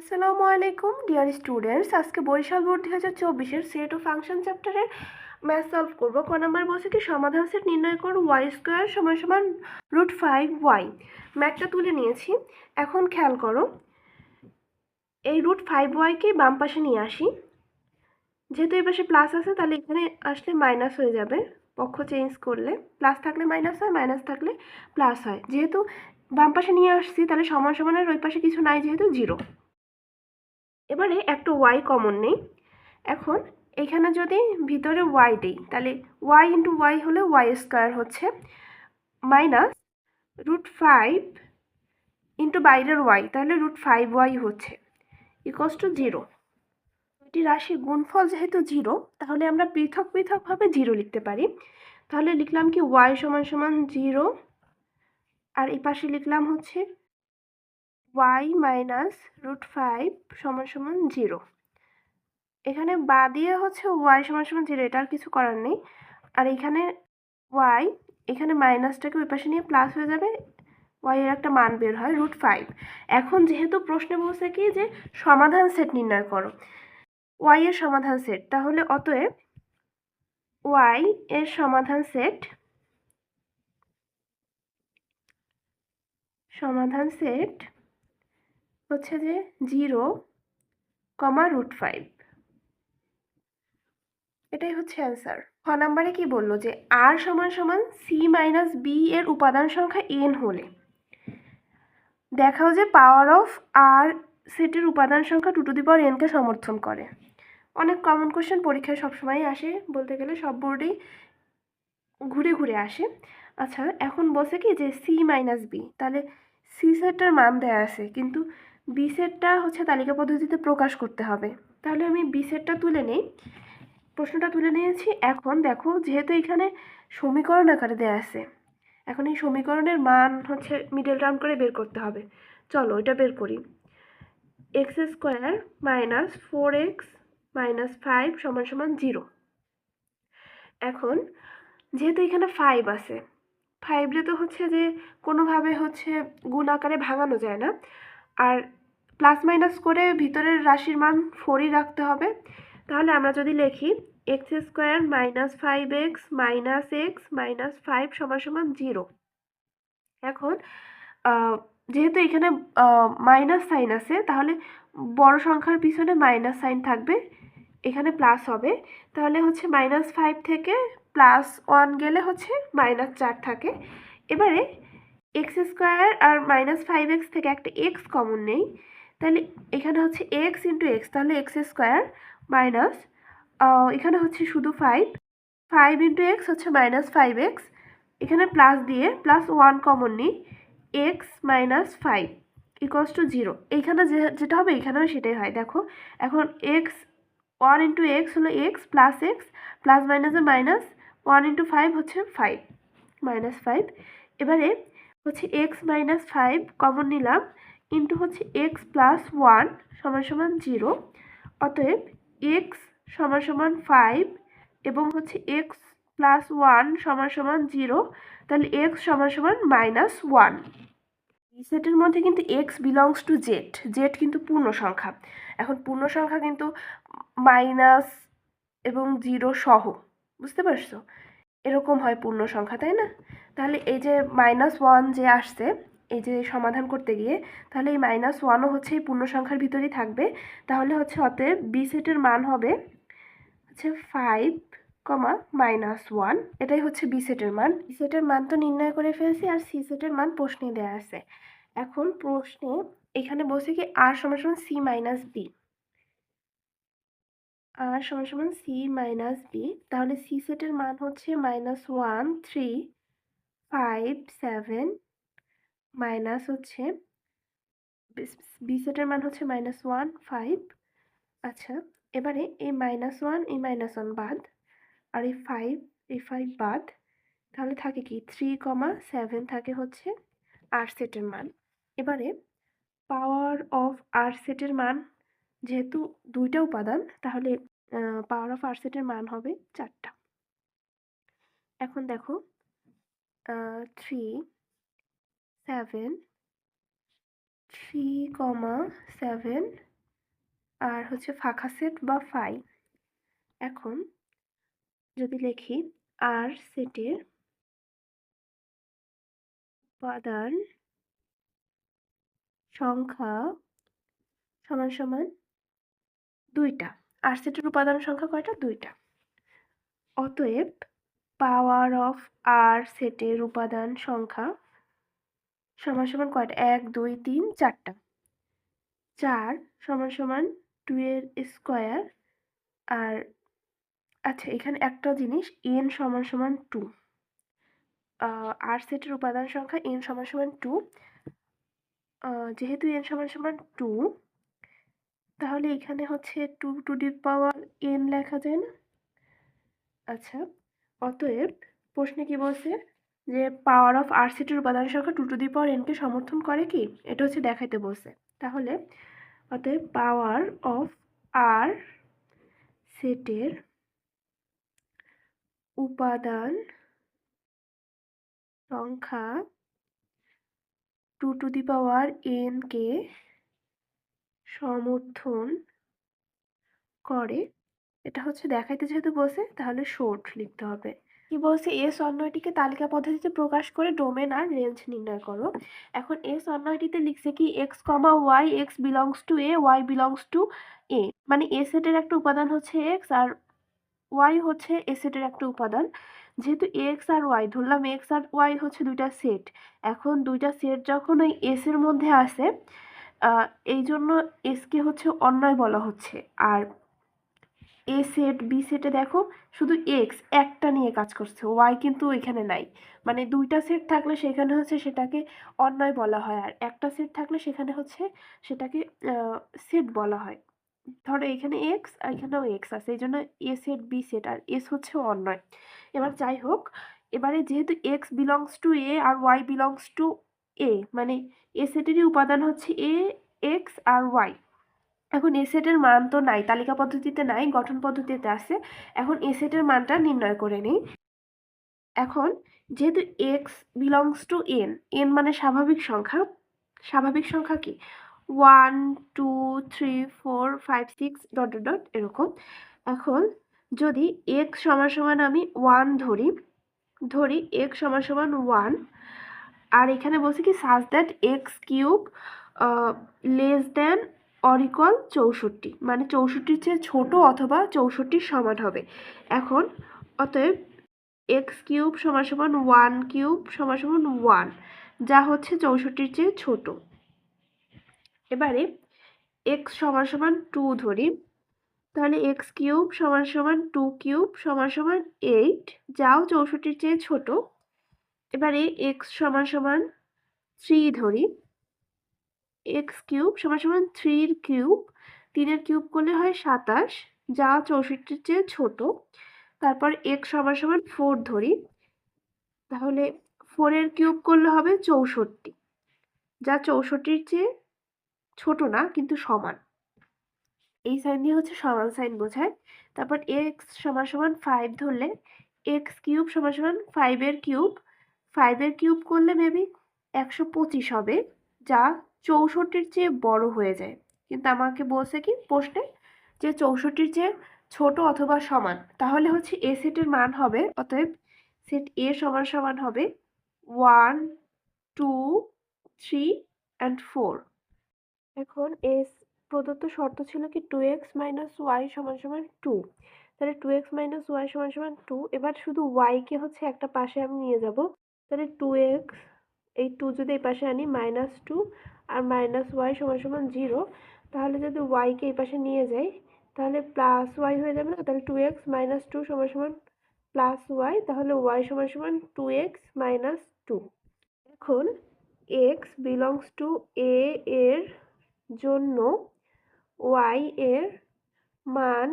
আসসালামু আলাইকুম dear students আজকে বরিশাল বোর্ড দুই হাজার চব্বিশের সেট ও ফাংশন চ্যাপ্টারের ম্যাথ সলভ করব। ক নাম্বার বলছে কি, সমাধান সেট নির্ণয় করো ওয়াই স্কোয়ার সমান সমান রুট ফাইভ ওয়াই ম্যাথটা তুলে নিয়েছি। এখন খেয়াল করো, এই রুট ফাইভ ওয়াইকে বাম পাশে নিয়ে আসি। যেহেতু এই পাশে প্লাস আছে, তাহলে এখানে আসলে মাইনাস হয়ে যাবে, পক্ষ চেঞ্জ করলে। প্লাস থাকলে মাইনাস হয় মাইনাস থাকলে প্লাস হয়। যেহেতু বাম পাশে নিয়ে আসছি, তাহলে সমান সমানের ওই পাশে কিছু নাই, যেহেতু জিরো এবারে একটা ওয়াই কমন নেই। এখন এখানে যদি ভিতরে ওয়াই দিই, তাহলে ওয়াই ইন্টু ওয়াই হলে ওয়াই স্কোয়ার হচ্ছে মাইনাস রুট ফাইভ ইন্টু বাইরের ওয়াই তাহলে রুট ফাইভ ওয়াই হচ্ছে ইকোয়াস টু জিরো দুটি রাশির গুণফল যেহেতু জিরো তাহলে আমরা পৃথক পৃথকভাবে জিরো লিখতে পারি। তাহলে লিখলাম কি ওয়াই সমান সমান জিরো আর এই পাশে লিখলাম হচ্ছে ওয়াই মাইনাস রুট ফাইভ সমান সমান জিরো এখানে বা দিয়ে হচ্ছে ওয়াই সমান সমান জিরো এটা আর কিছু করার নেই। আর এখানে ওয়াই এখানে মাইনাসটাকে ওই পাশে নিয়ে প্লাস হয়ে যাবে ওয়াই এর একটা মান বের হয় রুট ফাইভ এখন যেহেতু প্রশ্নে বলছে কি যে সমাধান সেট নির্ণয় করো ওয়াই এর সমাধান সেট তাহলে অতএব ওয়াই এর সমাধান সেট সমাধান সেট হচ্ছে যে জিরো কমা রুট ফাইভ। এটাই হচ্ছে অ্যান্সার। খ নাম্বারে কি বলল যে আর সমান সমান সি মাইনাস বি এর উপাদান সংখ্যা এন হলে? দেখাও যে পাওয়ার অফ আর সেটের উপাদান সংখ্যা টু টু দি পাওয়ার এনকে সমর্থন করে। অনেক কমন কোশ্চেন পরীক্ষায় সবসময়ই আসে, বলতে গেলে সব বোর্ডেই ঘুরে ঘুরে আসে। আচ্ছা এখন বলছে কি যে সি মাইনাস বি তাহলে সি সেটটার মান দেয়া আছে, কিন্তু বি সেটটা হচ্ছে তালিকা পদ্ধতিতে প্রকাশ করতে হবে। তাহলে আমি বি সেটটা তুলে নেই। প্রশ্নটা তুলে নিয়েছি। এখন দেখো, যেহেতু এখানে সমীকরণ আকারে দেয়া আছে, এখন এই সমীকরণের মান হচ্ছে মিডল টার্ম করে বের করতে হবে। চলো এটা বের করি। X square minus four x minus five সমান সমান জিরো এখন, যেহেতু এখানে ফাইভ আছে ফাইভলে তো হচ্ছে যে কোনোভাবে হচ্ছে গুণ আকারে ভাঙানো যায় না। আর প্লাস মাইনাস করে ভিতরের রাশির মান ফোরই রাখতে হবে। তাহলে আমরা যদি লিখি x square minus five x minus x minus five সমান সমান জিরো এখন যেহেতু এখানে মাইনাস সাইন আছে, তাহলে বড় সংখ্যার পিছনে মাইনাস সাইন থাকবে, এখানে প্লাস হবে। তাহলে হচ্ছে মাইনাস ফাইভ থেকে প্লাস ওয়ান গেলে হচ্ছে মাইনাস চার থাকে। এবারে এক্স স্কোয়ার আর মাইনাস ফাইভ এক্স থেকে একটা এক্স কমন নেই, তাহলে এখানে হচ্ছে এক্স ইন্টু এক্স, তাহলে এক্স স্কোয়ার মাইনাস এখানে হচ্ছে শুধু ফাইভ ফাইভ ইন্টু এক্স হচ্ছে মাইনাস ফাইভ এক্স, এখানে প্লাস দিয়ে প্লাস ওয়ান কমন নিই, x minus five equals to zero এইখানে যে, যেটা হবে এখানেও সেটাই হয়, দেখো, এখন এক্স ওয়ান ইন্টু এক্স হলো এক্স প্লাস এক্স, প্লাস মাইনাসে মাইনাস, ওয়ান ইন্টু ফাইভ হচ্ছে ফাইভ, মাইনাস ফাইভ, এবারে হচ্ছে এক্স মাইনাস ফাইভ কমন নিলাম ইন্টু হচ্ছে এক্স প্লাস ওয়ান সমান সমান জিরো অতএব এক্স সমান সমান ফাইভ এবং হচ্ছে এক্স প্লাস ওয়ান সমান সমান জিরো তাহলে এক্স সমান সমান মাইনাস ওয়ান এই সেটের মধ্যে কিন্তু x belongs to Z Z কিন্তু পূর্ণ সংখ্যা। এখন পূর্ণ সংখ্যা কিন্তু মাইনাস এবং জিরো সহ, বুঝতে পারছ? এরকম হয় পূর্ণ সংখ্যা, তাই না? তাহলে এই যে মাইনাস ওয়ান যে আসছে, এই যে সমাধান করতে গিয়ে, তাহলে এই মাইনাস ওয়ানও হচ্ছে এই পূর্ণ সংখ্যার ভিতরেই থাকবে। তাহলে হচ্ছে অতএব বি সেটের মান হবে হচ্ছে ফাইভ কমা মাইনাস ওয়ান এটাই হচ্ছে বি সেটের মান। বি সেটের মান তো নির্ণয় করে ফেলছি, আর সি সেটের মান প্রশ্নে দেওয়া আছে। এখন প্রশ্নে এখানে বলছে কি আর সমান সমান সি মাইনাস বি আর সমান সমান সি মাইনাস বি তাহলে সি সেটের মান হচ্ছে minus one three five seven minus হচ্ছে বি সেটের মান হচ্ছে মাইনাস ওয়ান ফাইভ আচ্ছা এবারে এই মাইনাস ওয়ান এই মাইনাস ওয়ান বাদ, আর এই ফাইভ এই ফাইভ বাদ, তাহলে থাকে কি থ্রি কমা সেভেন থাকে হচ্ছে আর সেটের মান। এবারে পাওয়ার অফ আর সেটের মান, যেহেতু দুইটা উপাদান, তাহলে পাওয়ার অফ আর সেটের মান হবে চারটা। এখন দেখো three seven three comma seven আর হচ্ছে ফাঁকা সেট বা ফাই এখন যদি লিখি আর সেটের উপাদান সংখ্যা সমান সমান দুইটা। আর সেটের উপাদান সংখ্যা কয়টা? দুইটা। অতএব পাওয়ার অফ আর সেটের উপাদান সংখ্যা সমান সমান কয়টা? এক, দুই, তিন, চারটা। চার সমান সমান টু এর স্কোয়ার আর আচ্ছা এখানে একটা জিনিস এন সমান সমান টু আর সেটের উপাদান সংখ্যা এন সমান সমান টু যেহেতু এন সমান সমান টু তাহলে এখানে হচ্ছে two to the power N লেখা যায় না? আচ্ছা অতএব প্রশ্নে কি বলছে? যে পাওয়ার অফ আর সেটের উপাদান সংখ্যা টু টু দি পাওয়ার এনকে সমর্থন করে কি? এটা হচ্ছে দেখাইতে বলছে। তাহলে অতএব পাওয়ার অফ আর সেটের উপাদান সংখ্যা টু টু দি পাওয়ার এনকে সমর্থন করে, এটা হচ্ছে দেখাইতে যেহেতু বসে তাহলে শর্ট লিখতে হবে। কি বলছে? এস অন্যটিকে তালিকা পদ্ধতিতে প্রকাশ করে ডোমেন আর রেঞ্জ নির্ণয় করো। এখন এস অন্যটিতে লিখছে কি x comma y x belongs to A y belongs to A মানে এ সেটের একটা উপাদান হচ্ছে এক্স আর ওয়াই হচ্ছে এ সেটের একটা উপাদান। যেহেতু এক্স আর ওয়াই ধরলাম এক্স আর ওয়াই হচ্ছে দুইটা সেট এখন দুইটা সেট যখন ওই এস এর মধ্যে আসে এই জন্য এসকে হচ্ছে অন্যয় বলা হচ্ছে। আর এ সেট বি সেটে দেখো শুধু এক্স একটা নিয়ে কাজ করছে। ওয়াই কিন্তু এখানে নাই। মানে দুইটা সেট থাকলে সেখানে হচ্ছে সেটাকে অন্যয় বলা হয়। আর একটা সেট থাকলে সেখানে হচ্ছে সেটাকে সেট বলা হয়। ধরো এখানে এক্স আর এখানেও এক্স আছে। এই জন্য এ সেট বি সেট আর এস হচ্ছে অন্যয়। এবার যাই হোক, এবারে যেহেতু এক্স বিলংস টু এ আর ওয়াই বিলংস টু এ মানে এ সেটেরই উপাদান হচ্ছে এ এক্স আর ওয়াই এখন এ সেটের মান তো নাই, তালিকা পদ্ধতিতে নাই, গঠন পদ্ধতিতে আছে। এখন এ সেটের মানটা নির্ণয় করে নিই। এখন যেহেতু x belongs to N N মানে স্বাভাবিক সংখ্যা স্বাভাবিক সংখ্যা কি? One two three four five six dot dot এরকম। এখন যদি এক্স সমান সমান আমি ওয়ান ধরি ধরি এক্স সমান সমান ওয়ান আর এখানে বলছি কি such that x cube less than or equal চৌষট্টি। মানে চৌষট্টির চেয়ে ছোটো অথবা চৌষট্টির সমান হবে। এখন অতএব এক্স কিউব সমান সমান ওয়ান কিউব সমান সমান ওয়ান যা হচ্ছে চৌষট্টির চেয়ে ছোট। এবারে এক্স সমান সমান টু ধরি। তাহলে এক্স কিউব সমান সমান টু কিউব সমান সমান এইট যাও চৌষট্টির চেয়ে ছোট। এবারে এক্স সমান সমান থ্রি ধরি। এক্স কিউব সমান সমান থ্রির কিউব তিনের কিউব করলে হয় সাতাশ, যা চৌষট্টির চেয়ে ছোট। তারপর এক্স সমান সমান ফোর ধরি। তাহলে ফোরের কিউব করলে হবে চৌষট্টি, যা চৌষট্টির চেয়ে ছোট না, কিন্তু সমান। এই সাইন দিয়ে হচ্ছে সমান সাইন বোঝায়। তারপর এক্স সমান সমান ফাইভ ধরলে এক্স কিউব সমান সমান ফাইভের কিউব ফাইভের কিউব করলে মেবি একশো পঁচিশ হবে, যা চৌষট্টির চেয়ে বড় হয়ে যায়। কিন্তু আমাকে বলছে কি, প্রশ্নে যে চৌষট্টির চেয়ে ছোট অথবা সমান, তাহলে হচ্ছে এ সেটের মান হবে, অতএব সেট এ সমান সমান হবে one two three and four এখন এস প্রদত্ত শর্ত ছিল কি টু এক্স মাইনাস ওয়াই সমান সমান টু তাহলে টু এক্স মাইনাস ওয়াই সমান সমান টু এবার শুধু ওয়াইকে হচ্ছে একটা পাশে আমি নিয়ে যাব। তাহলে টু এক্স এই টু যদি এই পাশে আনি মাইনাস টু আর মাইনাস ওয়াই সমান সমান জিরো তাহলে যদি ওয়াইকে এই পাশে নিয়ে যাই, তাহলে প্লাস ওয়াই হয়ে যাবে না? তাহলে টু এক্স মাইনাস টু সমান সমান প্লাস ওয়াই তাহলে ওয়াই সমান সমান টু এক্স মাইনাস টু এখন এক্স বিলংস টু এ এর জন্য ওয়াই এর মান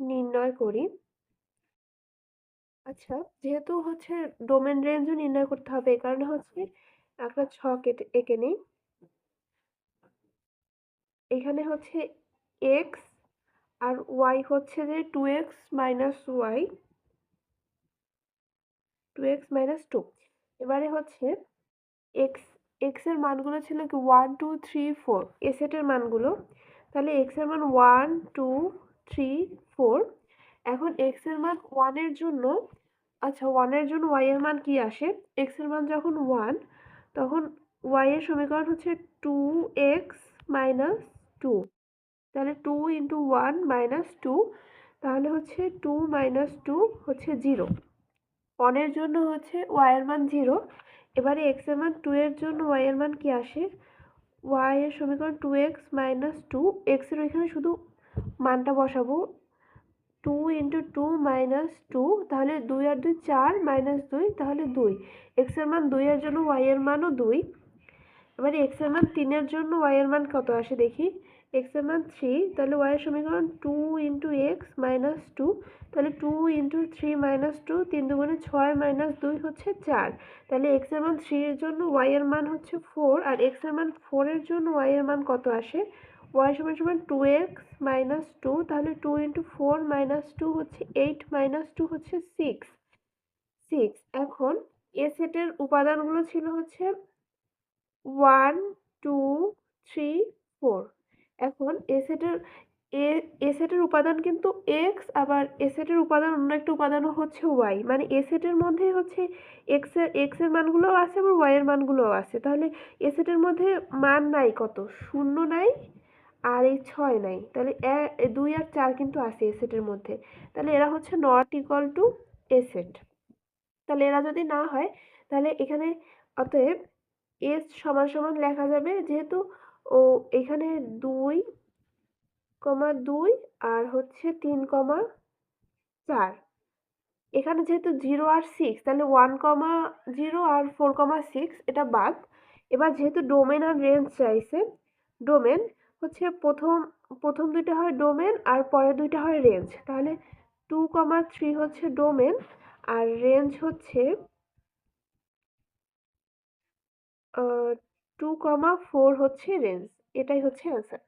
নির্ণয় করি। আচ্ছা যেহেতু হচ্ছে ডোমেন রেঞ্জও নির্ণয় করতে হবে, এই কারণে হচ্ছে একটা ছক এঁকে নিই। এখানে হচ্ছে এক্স আর ওয়াই হচ্ছে যে two x minus y two x minus two এবারে হচ্ছে এক্স এক্সের মানগুলো ছিল কি one two three four A সেটের মানগুলো। তাহলে এক্সের মান ওয়ান টু থ্রি ফোর এখন এক্সের মান ওয়ানের জন্য আচ্ছা ওয়ানের জন্য ওয়াই এর মান কি আসে? এক্সের মান যখন ওয়ান তখন ওয়াই এর সমীকরণ হচ্ছে টু এক্স মাইনাস টু তাহলে two into one minus two তাহলে হচ্ছে টু মাইনাস টু হচ্ছে জিরো ওয়ানের জন্য হচ্ছে ওয়াই এর মান জিরো এবারে এক্সের মান টু এর জন্য ওয়াই এর মান কি আসে? ওয়াই এর সমীকরণ টু এক্স মাইনাস টু এক্সের ওইখানে শুধু মানটা বসাবো two into two minus two তাহলে দুই আর দুই চার মাইনাস দুই, তাহলে দুই। এক্সের মান দুই দুইয়ের জন্য ওয়াই এর মানও দুই। এবারে এক্সের মান তিনের জন্য ওয়াই এর মান কত আসে দেখি। এক্সের মান থ্রি তাহলে ওয়াই এর সমীকরণ two into x minus two তাহলে two into three minus two তিন দুগুণে ছয় মাইনাস দুই হচ্ছে চার। তাহলে এক্সের মান থ্রি এর জন্য ওয়াই এর মান হচ্ছে ফোর আর এক্সের মান ফোর এর জন্য ওয়াই এর মান কত আসে? ওয়াই সমান সমান টু এক্স মাইনাস টু তাহলে two into four minus two হচ্ছে এইট মাইনাস টু হচ্ছে সিক্স সিক্স এখন এ সেটের উপাদানগুলো ছিল হচ্ছে ওয়ান টু থ্রি ফোর এখন এ সেটের এ সেটের উপাদান কিন্তু এক্স আবার এ সেটের উপাদান অন্য একটা উপাদানও হচ্ছে ওয়াই মানে এ সেটের মধ্যে হচ্ছে এক্সের এক্সের মানগুলোও আছে, আবার ওয়াই এর মানগুলোও আছে। তাহলে এ সেটের মধ্যে মান নাই কত? শূন্য নাই আর এই ছয় নাই। তাহলে দুই আর চার কিন্তু আছে এ সেটের মধ্যে। তাহলে এরা হচ্ছে not equal to A set তাহলে এরা যদি না হয়, তাহলে এখানে অতএব এস সমান সমান লেখা যাবে যেহেতু ও এখানে দুই কমা দুই আর হচ্ছে তিন কমা চার। এখানে যেহেতু জিরো আর সিক্স তাহলে ওয়ান কমা জিরো আর ফোর কমা সিক্স এটা বাদ। এবার যেহেতু ডোমেন আর রেঞ্জ চাইছে ডোমেন হচ্ছে প্রথম প্রথম দুইটা হয় ডোমেন আর পরের দুইটা হয় রেঞ্জ তাহলে টু কমা থ্রি হচ্ছে ডোমেন আর রেঞ্জ হচ্ছে টু কমা ফোর হচ্ছে রেঞ্জ এটাই হচ্ছে অ্যান্সার